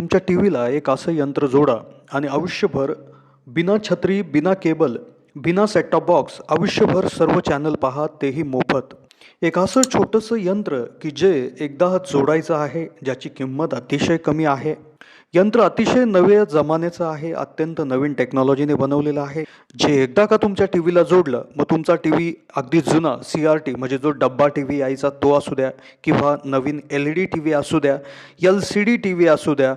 तुमच्या टी व्हीला एक असं यंत्र जोडा आणि आयुष्यभर बिना छत्री बिना केबल बिना सेटटॉप बॉक्स आयुष्यभर सर्व चॅनल पहा तेही मोफत. एक असं छोटंसं यंत्र की जे एकदा जोडायचं आहे ज्याची किंमत अतिशय कमी आहे. यंत्र अतिशय नव्या जमान्याचं आहे अत्यंत नवीन टेक्नॉलॉजीने बनवलेलं आहे. जे एकदा का तुमच्या टी व्हीला जोडलं मग तुमचा टी व्ही अगदी जुना सी आर टी म्हणजे जो डब्बा टी व्ही यायचा तो असू द्या किंवा नवीन L E D T V असू द्या L C D T V असू द्या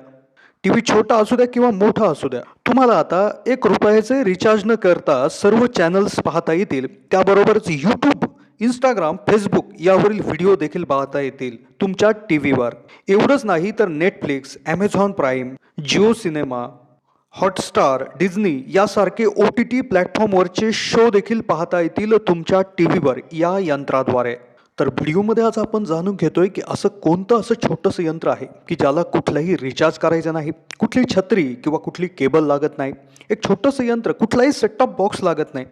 टी व्ही छोटा असू द्या किंवा मोठा असू द्या तुम्हाला आता एक रुपयाचे रिचार्ज न करता सर्व चॅनल्स पाहता येतील. त्याबरोबरच यूट्यूब इंस्टाग्राम फेसबुक यावरील व्हिडिओ देखील पाहता येतील तुमच्या टी व्हीवर एवढंच नाही तर Netflix Amazon Prime Jio Cinema Hotstar Disney यासारखे ओ टी टी प्लॅटफॉर्मवरचे शो देखील पाहता येतील तुमच्या टी व्हीवर या यंत्राद्वारे. तर व्हिडिओमध्ये आज आपण जाणून घेतोय की असं कोणतं असं छोटंसं यंत्र आहे की ज्याला कुठलाही रिचार्ज करायचं नाही कुठली छत्री किंवा कुठली केबल लागत नाही. एक छोटंसं यंत्र कुठलाही सेटटॉप बॉक्स लागत नाही.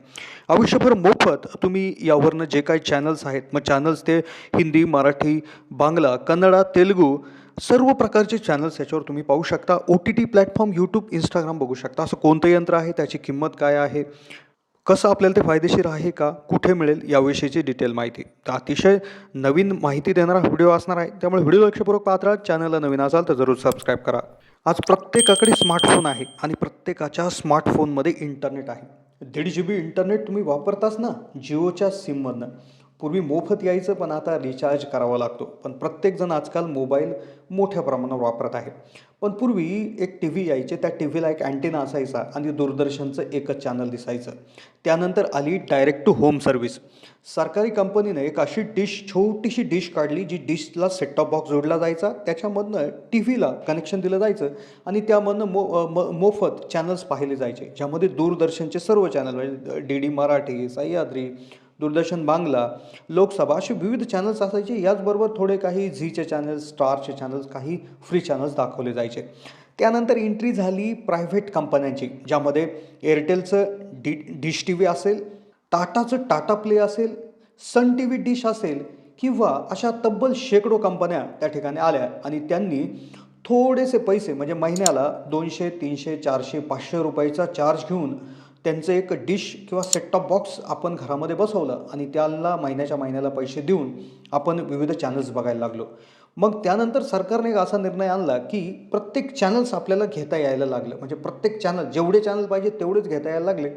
आयुष्यभर मोफत तुम्ही यावरनं जे काही चॅनल्स आहेत मग चॅनल्स ते हिंदी मराठी बांगला कन्नडा तेलुगू सर्व प्रकारचे चॅनल्स याच्यावर तुम्ही पाहू शकता. O T T platform YouTube Instagram बघू शकता. असं कोणतं यंत्र आहे? त्याची किंमत काय आहे? कसं आपल्याला ते फायदेशीर आहे का? कुठे मिळेल? याविषयीची डिटेल माहिती. तर अतिशय नवीन माहिती देणारा व्हिडिओ असणार आहे. त्यामुळे व्हिडिओ लक्षपूर्वक पाहत राहा. चॅनलला नवीन असाल तर जरूर सबस्क्राईब करा. आज प्रत्येकाकडे स्मार्टफोन आहे आणि प्रत्येकाच्या स्मार्टफोनमध्ये इंटरनेट आहे. दीड जी बी इंटरनेट तुम्ही वापरताच ना? जिओच्या सिममधनं पूर्वी मोफत यायचं पण आता रिचार्ज करावा लागतो. पण प्रत्येकजण आजकाल मोबाईल मोठ्या प्रमाणावर वापरत आहे पण पूर्वी एक टी व्ही यायचे त्या टी व्हीला एक अँटेना असायचा आणि दूरदर्शनचं एकच चॅनल दिसायचं. त्यानंतर आली डायरेक्ट टू होम सर्व्हिस सरकारी कंपनीने एक अशी डिश छोटीशी डिश काढली जी डिशला सेटटॉप बॉक्स जोडला जायचा. त्याच्यामधनं टी व्हीला कनेक्शन दिलं जायचं आणि त्यामधनं मो म मोफत चॅनल्स पाहिले जायचे ज्यामध्ये दूरदर्शनचे सर्व चॅनल म्हणजे डी डी मराठी सह्याद्री दूरदर्शन बांगला लोकसभा असे विविध चॅनल्स असायचे. याचबरोबर थोडे काही झीचे चॅनल्स स्टारचे चॅनल्स काही फ्री चॅनल्स दाखवले जायचे. त्यानंतर एंट्री झाली प्रायव्हेट कंपन्यांची ज्यामध्ये एअरटेलचं डी डिश टी व्ही असेल टाटाचं टाटा प्ले असेल सन टी व्ही डिश असेल किंवा अशा तब्बल शेकडो कंपन्या त्या ठिकाणी आल्या आणि त्यांनी थोडेसे पैसे म्हणजे महिन्याला दोनशे तीनशे चारशे पाचशे रुपयाचा चार्ज घेऊन त्यांचं एक डिश किंवा सेटटॉप बॉक्स आपण घरामध्ये बसवलं आणि त्याला महिन्याच्या महिन्याला पैसे देऊन आपण विविध चॅनल्स बघायला लागलो. मग त्यानंतर सरकारने एक असा निर्णय आणला की प्रत्येक चॅनल्स आपल्याला घेता यायला लागलं. म्हणजे प्रत्येक चॅनल जेवढे चॅनल पाहिजे तेवढेच घेता यायला लागले.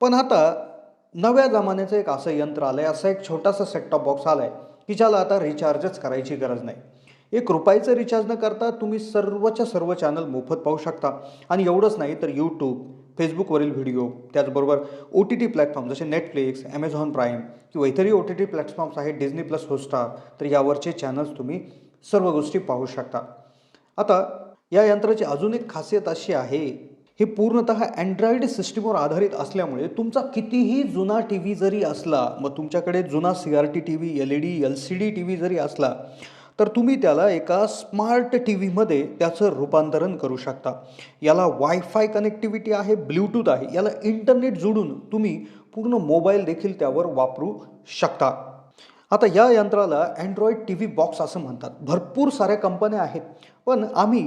पण आता नव्या जमान्याचं एक असं यंत्र आलं आहे असा एक छोटासा सेटटॉप बॉक्स आला आहे की ज्याला आता रिचार्जच करायची गरज नाही. एक रुपयाचं रिचार्ज न करता तुम्ही सर्वच्या सर्व चॅनल मोफत पाहू शकता. आणि एवढंच नाही तर यूट्यूब फेसबुकवरील व्हिडिओ त्याचबरोबर ओ टी टी प्लॅटफॉर्म जसे नेटफ्लिक्स ॲमेझॉन प्राईम किंवा इतरही ओ टी टी प्लॅटफॉर्म्स आहेत डिझनी प्लस होस्टार तर यावरचे चॅनल्स तुम्ही सर्व गोष्टी पाहू शकता. आता या यंत्राची अजून एक खासियत अशी आहे हे पूर्णतः अँड्रॉइड सिस्टीमवर आधारित असल्यामुळे तुमचा कितीही जुना टी व्ही जरी असला मग तुमच्याकडे जुना C R T T V L E D L C D T V जरी असला तर तुम्ही त्याला एका स्मार्ट टी व्हीमध्ये त्याचं रूपांतरण करू शकता. याला वायफाय कनेक्टिव्हिटी आहे ब्ल्यूटूथ आहे याला इंटरनेट जोडून तुम्ही पूर्ण मोबाईल देखील त्यावर वापरू शकता. आता या यंत्राला अँड्रॉइड टी व्ही बॉक्स असं म्हणतात. भरपूर साऱ्या कंपन्या आहेत. पण आम्ही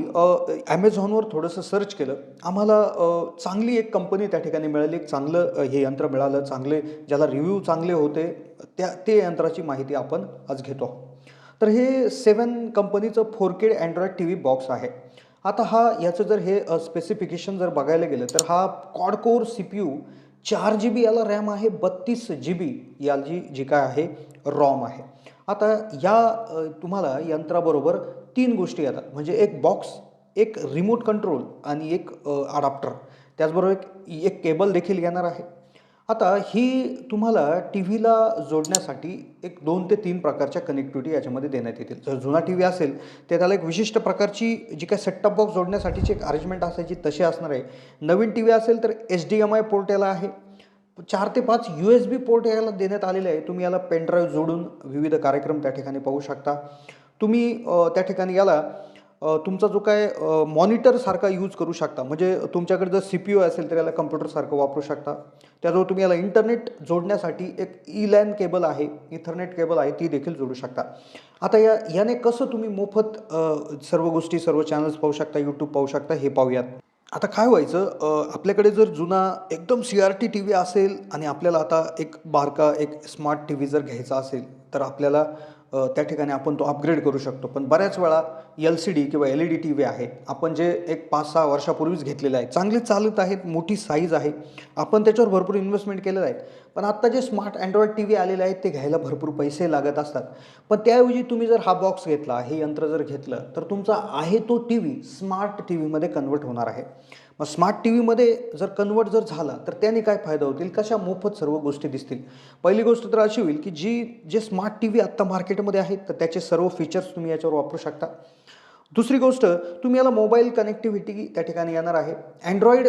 ॲमेझॉनवर थोडंसं सर्च केलं. आम्हाला चांगली एक कंपनी त्या ठिकाणी मिळाली. एक चांगलं हे यंत्र मिळालं चांगले ज्याला रिव्ह्यू चांगले होते त्या ते यंत्राची माहिती आपण आज घेतो. आहोत. तर हे सेवन कंपनीचं four K Android T V box आहे. आता हा याचं जर हे स्पेसिफिकेशन जर बघायला गेलं तर हा कॉडकोर सी पी यू चार जी बी याला रॅम आहे बत्तीस जी बी याची जी काय आहे रॉम आहे. आता या तुम्हाला यंत्राबरोबर तीन गोष्टी येतात. म्हणजे एक बॉक्स एक रिमोट कंट्रोल आणि एक अडाप्टर त्याचबरोबर एक एक केबल देखील येणार आहे. आता ही तुम्हाला टी व्हीला जोडण्यासाठी एक दोन ते तीन प्रकारच्या कनेक्टिव्हिटी याच्यामध्ये देण्यात येतील. जर जुना टी व्ही असेल तर त्याला एक विशिष्ट प्रकारची जी काय सेटटॉप बॉक्स जोडण्यासाठीची एक अरेंजमेंट असायची तशी असणार आहे. नवीन टी व्ही असेल तर H D M I port याला आहे. चार ते पाच यू एस बी पोर्ट याला देण्यात आलेले आहे. तुम्ही याला पेनड्राईव्ह जोडून विविध कार्यक्रम त्या ठिकाणी पाहू शकता. तुम्ही त्या ठिकाणी याला तुमचा जो काय मॉनिटरसारखा यूज करू शकता. म्हणजे तुमच्याकडे जर सी पी यू असेल तर याला कम्प्युटरसारखं वापरू शकता. त्याजवळ तुम्ही याला इंटरनेट जोडण्यासाठी एक ई लॅन केबल आहे इथरनेट केबल आहे ती देखील जोडू शकता. आता या याने कसं तुम्ही मोफत सर्व गोष्टी सर्व चॅनल्स पाहू शकता यूट्यूब पाहू शकता हे पाहूयात. आता काय व्हायचं आपल्याकडे जर जुना एकदम C R T T V असेल आणि आपल्याला आता एक बारका एक स्मार्ट टी व्ही जर घ्यायचा असेल तर आपल्याला त्या ठिकाणी आपण तो अपग्रेड करू शकतो. पण बऱ्याच वेळा एल सी डी किंवा L E D T V आहे. आपण जे एक पाच सहा वर्षापूर्वीच घेतलेले आहे. चांगले चालत आहेत मोठी साईज आहे. आपण त्याच्यावर भरपूर इन्व्हेस्टमेंट केलेलं आहे. पण आत्ता जे स्मार्ट अँड्रॉइड टी व्ही आलेले आहेत ते घ्यायला भरपूर पैसे लागत असतात. पण त्याऐवजी तुम्ही जर हा बॉक्स घेतला हे यंत्र जर घेतलं तर तुमचा आहे तो टी व्ही स्मार्ट टी व्हीमध्ये कन्वर्ट होणार आहे. मग स्मार्ट टी व्हीमध्ये जर कन्वर्ट जर झाला तर त्याने काय फायदा होतील? कशा मोफत सर्व गोष्टी दिसतील? पहिली गोष्ट तर अशी होईल की जी जे स्मार्ट टी व्ही आत्ता मार्केटमध्ये आहेत तर त्याचे सर्व फीचर्स तुम्ही याच्यावर वापरू शकता. दुसरी गोष्ट तुम्ही याला मोबाईल कनेक्टिव्हिटी त्या ठिकाणी येणार आहे. अँड्रॉईड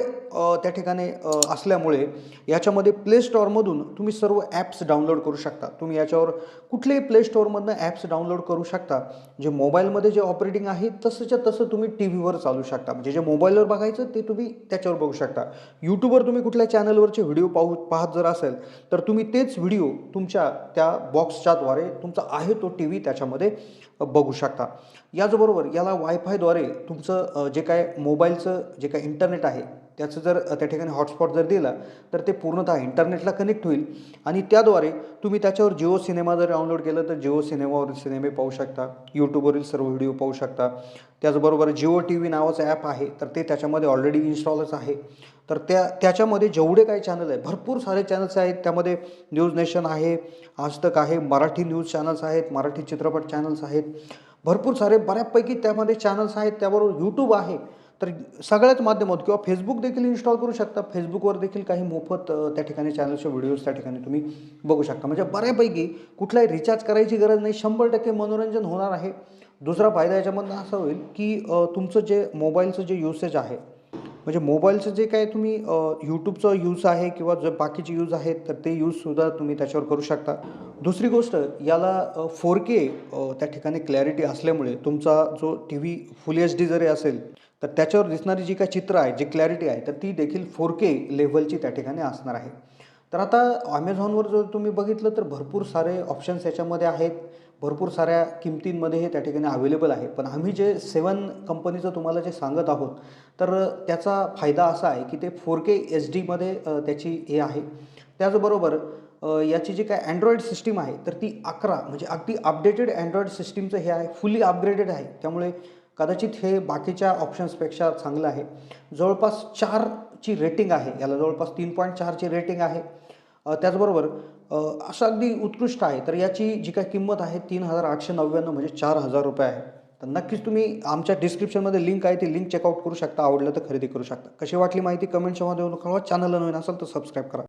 त्या ठिकाणी असल्यामुळे याच्यामध्ये प्ले स्टोअरमधून तुम्ही सर्व ॲप्स डाउनलोड करू शकता. तुम्ही याच्यावर कुठलेही प्ले स्टोअरमधनं ॲप्स डाउनलोड करू शकता. जे मोबाईलमध्ये जे ऑपरेटिंग आहे तसंच्या तसं तुम्ही टी व्हीवर चालू शकता. म्हणजे जे मोबाईलवर बघायचं ते तुम्ही त्याच्यावर बघू शकता. यूट्यूबवर तुम्ही कुठल्या चॅनलवरचे व्हिडिओ पाहू पाहत जर असेल तर तुम्ही तेच व्हिडिओ तुमच्या त्या बॉक्सच्याद्वारे तुमचा आहे तो टी व्ही त्याच्यामध्ये बघू शकता. याचबरोबर याला वायफायद्वारे तुमचं जे काय मोबाईलचं जे काय इंटरनेट आहे त्याचं जर त्या ठिकाणी हॉटस्पॉट जर दिला तर ते पूर्णतः इंटरनेटला कनेक्ट होईल. आणि त्याद्वारे तुम्ही त्याच्यावर जिओ सिनेमा जर डाउनलोड केलं तर जिओ सिनेमावरील सिनेमे पाहू शकता यूट्यूबवरील सर्व व्हिडिओ पाहू शकता. त्याचबरोबर जिओ टी व्ही नावाचं ॲप आहे तर ते त्याच्यामध्ये ऑलरेडी इन्स्टॉलच आहे. तर त्या त्याच्यामध्ये जेवढे काही चॅनल आहे भरपूर सारे चॅनल्स आहेत. त्यामध्ये न्यूज नेशन आहे आज तक आहे मराठी न्यूज चॅनल्स आहेत मराठी चित्रपट चॅनल्स आहेत. भरपूर सारे बऱ्यापैकी त्यामध्ये चॅनल्स आहेत त्याबरोबर यूट्यूब आहे. तर सगळ्याच माध्यमात किंवा फेसबुक देखील इन्स्टॉल करू शकता. फेसबुकवर देखील काही मोफत त्या ठिकाणी चॅनलचे व्हिडिओज त्या ठिकाणी तुम्ही बघू शकता. म्हणजे बऱ्यापैकी कुठलाही रिचार्ज करायची गरज नाही. शंभर टक्के मनोरंजन होणार आहे. दुसरा फायदा याच्यामधनं असा होईल की तुमचं जे मोबाईलचं जे युसेज आहे म्हणजे मोबाईलचं जे काय तुम्ही यूट्यूबचं यूज आहे किंवा जे बाकीचे यूज आहेत तर ते यूजसुद्धा तुम्ही त्याच्यावर करू शकता. दुसरी गोष्ट याला फोर के त्या ठिकाणी क्लॅरिटी असल्यामुळे तुमचा जो T V full H D जरी असेल तर त्याच्यावर दिसणारी जी काही चित्र आहे जी क्लॅरिटी आहे तर ती देखील फोर के लेव्हलची त्या ठिकाणी असणार आहे. तर आता ॲमेझॉनवर जर तुम्ही बघितलं तर भरपूर सारे ऑप्शन्स याच्यामध्ये आहेत. भरपूर साऱ्या किमतींमध्ये हे त्या ठिकाणी अवेलेबल आहे. पण आम्ही जे सेवन कंपनीचं तुम्हाला जे सांगत आहोत तर त्याचा फायदा असा आहे की ते फोर के एच डीमध्ये त्याची हे आहे. त्याचबरोबर याची जी काय अँड्रॉइड सिस्टीम आहे तर ती अकरा म्हणजे अगदी अपडेटेड अँड्रॉइड सिस्टीमचं हे आहे फुल्ली अपग्रेडेड आहे. त्यामुळे कदाचित हे बाकीच्या ऑप्शन्सपेक्षा चांगलं आहे. जवळपास चारची रेटिंग आहे. याला जवळपास तीन पॉईंट चारची रेटिंग आहे. त्याचबरोबर असं अगदी उत्कृष्ट आहे. तर याची जी काय किंमत आहे तीन हजार आठशे नव्याण्णव म्हणजे चार हजार रुपये आहे. तर नक्कीच तुम्ही आमच्या डिस्क्रिप्शनमध्ये लिंक आहे ती लिंक चेकआउट करू शकता आवडलं तर खरेदी करू शकता. कशी वाटली माहिती कमेंट्समध्ये मध्ये कळवा. चॅनलला नवीन असेल तर सबस्क्राईब करा.